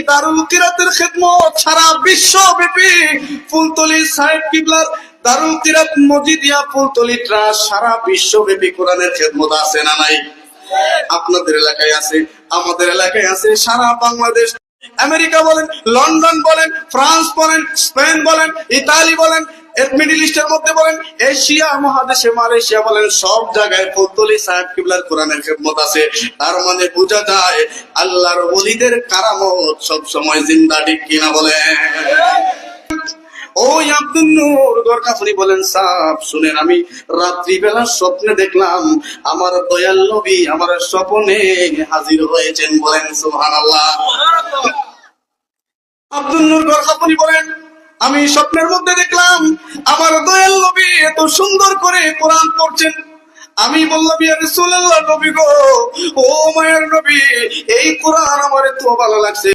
দারুল কিরাতের খেদমত সারা বিশ্বব্যাপী ফুলতলি সাহেব কিবলার দারুল কিরাত মজিদিয়া ফুলতলি ট্রাস্ট সারা বিশ্বব্যাপী কোরআনের খেদমত আছে না নাই? আপনাদের এলাকায় আছে, আমাদের এলাকায় আছে, সারা বাংলাদেশ আমেরিকা বলেন, লন্ডন বলেন, ফ্রান্স বলেন, স্পেন বলেন, ইতালি বলেন মিডিল ইস্টের মধ্যে বলেন, এশিয়া মহাদেশে, মালয়েশিয়া বলেন, সব জায়গায় সাহেব কিবলার কোরআনের খেদমত আছে। তার মানে বোঝা যায়, আল্লাহর কারামত জিন্দা, ঠিক কিনা বলেন? ওই আব্দুল নূর বলেন সাপ শুনেন আমি, রাত্রিবেলা স্বপ্নে দেখলাম, আমার দয়াল নবী আমার স্বপ্নে হাজির হয়েছেন বলেন, সুবহানাল্লাহ। বলেন, আমি স্বপ্নের মধ্যে দেখলাম, আমার দয়াল নবী এত সুন্দর করে কোরআন পড়ছেন। আমি বললাম, ইয়া নবী গো, ও মায়ের নবী, এই কোরআন আমার এত ভালো লাগছে।